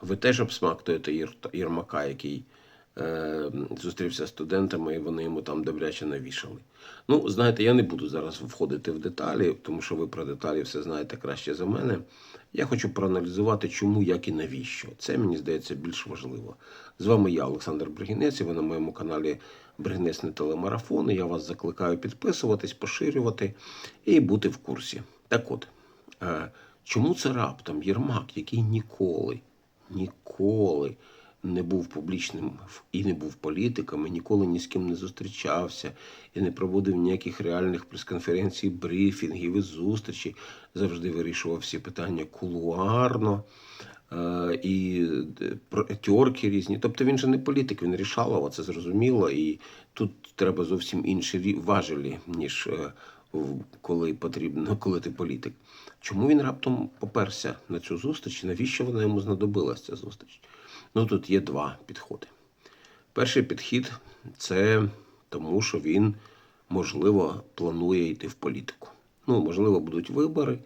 Ви теж обсмактуєте Єрмака, який е, зустрівся з студентами, і вони йому там добряче навішали. Ну, знаєте, я не буду зараз входити в деталі, тому що ви про деталі все знаєте краще за мене. Я хочу проаналізувати, чому, як і навіщо. Це мені здається більш важливо. З вами я, Олександр Бригінець, і ви на моєму каналі Бригінецький телемарафон. І я вас закликаю підписуватись, поширювати і бути в курсі. Так от, е, чому це раптом Єрмак, який ніколи, ніколи не був публічним і не був політиком, і ніколи ні з ким не зустрічався, і не проводив ніяких реальних прес-конференцій, брифінгів і зустрічей, завжди вирішував всі питання кулуарно. е, І е, тьорки різні. Тобто він же не політик, він рішалова, це зрозуміло. І тут треба зовсім інші важелі, ніж е, коли потрібно, коли ти політик. Чому він раптом поперся на цю зустріч? Навіщо вона йому знадобилась ця зустріч? Ну тут є два підходи. Перший підхід це тому, що він, можливо, планує йти в політику. Ну, можливо, будуть вибори,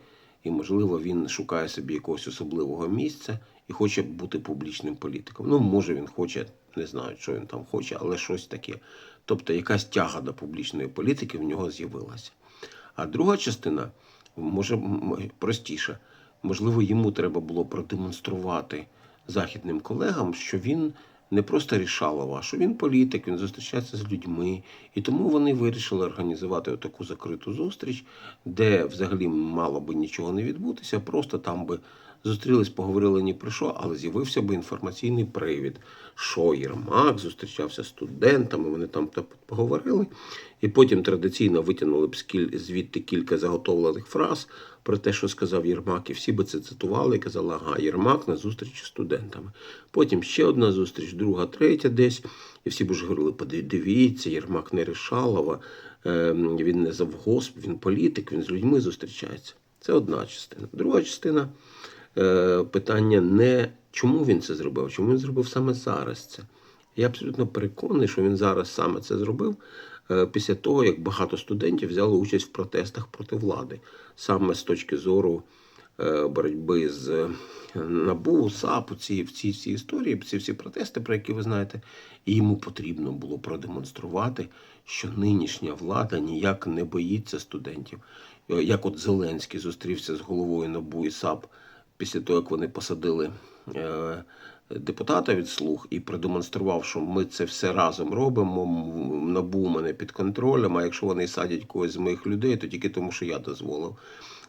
і, можливо, він шукає собі якогось особливого місця і хоче бути публічним політиком. Ну, може, він хоче, не знаю, що він там хоче, але щось таке. Тобто, якась тяга до публічної політики в нього з'явилася. А друга частина, може, простіша. Можливо, йому треба було продемонструвати західним колегам, що він не просто рішалова, а що він політик, він зустрічається з людьми. І тому вони вирішили організувати таку закриту зустріч, де взагалі мало би нічого не відбутися, просто там би зустрілись, поговорили ні про що, але з'явився би інформаційний привід, що Єрмак зустрічався з студентами, вони там поговорили, і потім традиційно витягнули б звідти кілька заготовлених фраз про те, що сказав Єрмак, і всі би це цитували і казали, ага, Єрмак на зустрічі з студентами. Потім ще одна зустріч, друга, третя десь. І всі б уже говорили, подивіться, Єрмак не Ришалова, е, він не завгосп, він політик, він з людьми зустрічається. Це одна частина. Друга частина питання не чому він це зробив, чому він зробив саме зараз це. Я абсолютно переконаний, що він зараз саме це зробив е, після того, як багато студентів взяли участь в протестах проти влади, саме з точки зору е, боротьби з е, НАБУ, САПу, ці, в ці всі історії, ці всі протести, про які ви знаєте, і йому потрібно було продемонструвати, що нинішня влада ніяк не боїться студентів. Е, Як от Зеленський зустрівся з головою НАБУ і САП після того, як вони посадили е, депутата від слуг і продемонстрував, що ми це все разом робимо. НАБУ мене під контролем. А якщо вони садять когось з моїх людей, то тільки тому, що я дозволив.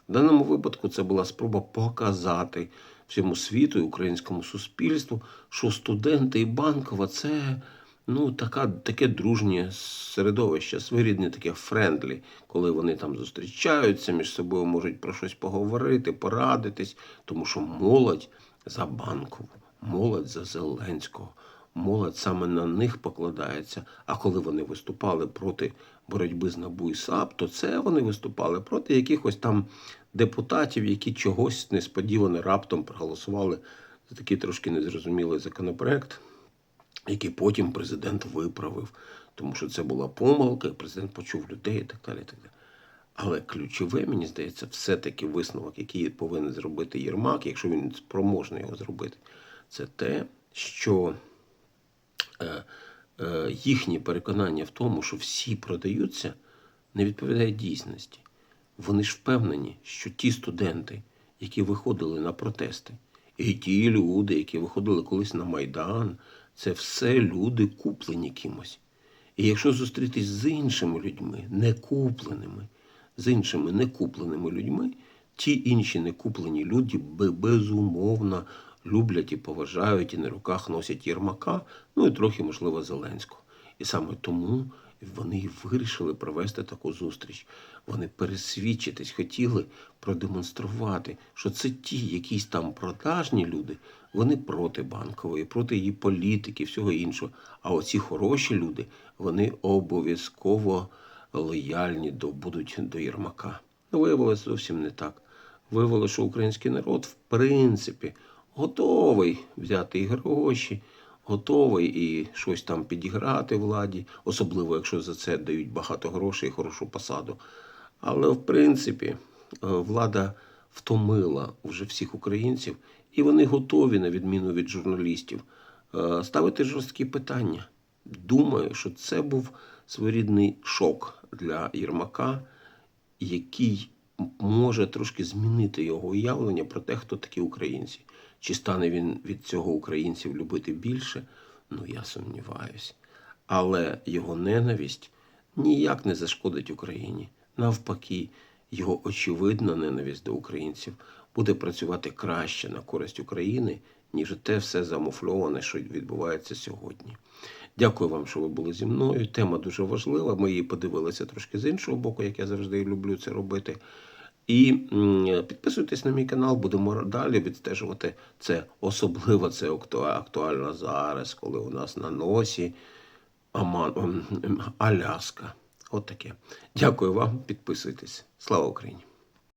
В даному випадку це була спроба показати всьому світу і українському суспільству, що студенти і банкова це ну, така, таке дружнє середовище, своєрідне таке френдлі, коли вони там зустрічаються між собою, можуть про щось поговорити, порадитись, тому що молодь за банкову, молодь за Зеленського. Молодь саме на них покладається. А коли вони виступали проти боротьби з НАБУ і САП, то це вони виступали проти якихось там депутатів, які чогось несподівано раптом проголосували за такий трошки незрозумілий законопроект, який потім президент виправив, тому що це була помилка, і президент почув людей і так далі. І так далі. Але ключове, мені здається, все-таки висновок, який повинен зробити Єрмак, якщо він спроможний його зробити, це те, що е, е, їхнє переконання в тому, що всі продаються, не відповідає дійсності. Вони ж впевнені, що ті студенти, які виходили на протести, і ті люди, які виходили колись на Майдан, це все люди куплені кимось. І якщо зустрітись з іншими людьми, не купленими, з іншими некупленими людьми, ті інші некуплені люди безумовно люблять і поважають, і на руках носять Єрмака, ну і трохи, можливо, Зеленського. І саме тому вони і вирішили провести таку зустріч. Вони пересвідчитись, хотіли продемонструвати, що це ті якісь там продажні люди, вони проти банкової, проти її політики, всього іншого. А оці хороші люди, вони обов'язково лояльні до, будуть до Єрмака. Ну, виявилося зовсім не так. Виявилося, що український народ, в принципі, готовий взяти і гроші, готовий і щось там підіграти владі, особливо якщо за це дають багато грошей і хорошу посаду. Але в принципі е, влада втомила вже всіх українців І вони готові, на відміну від журналістів, е, ставити жорсткі питання. Думаю, що це був своєрідний шок для Єрмака, який може трошки змінити його уявлення про те, хто такі українці. Чи стане він від цього українців любити більше? Ну, я сумніваюся. Але його ненависть ніяк не зашкодить Україні. Навпаки, його очевидна ненависть до українців буде працювати краще на користь України, ніж те все замуфльоване, що відбувається сьогодні. Дякую вам, що ви були зі мною. Тема дуже важлива. Ми її подивилися трошки з іншого боку, як я завжди люблю це робити. І підписуйтесь на мій канал, будемо далі відстежувати це. Особливо це актуа- актуально зараз, коли у нас на носі Аляска. От таке. Дякую вам, підписуйтесь. Слава Україні!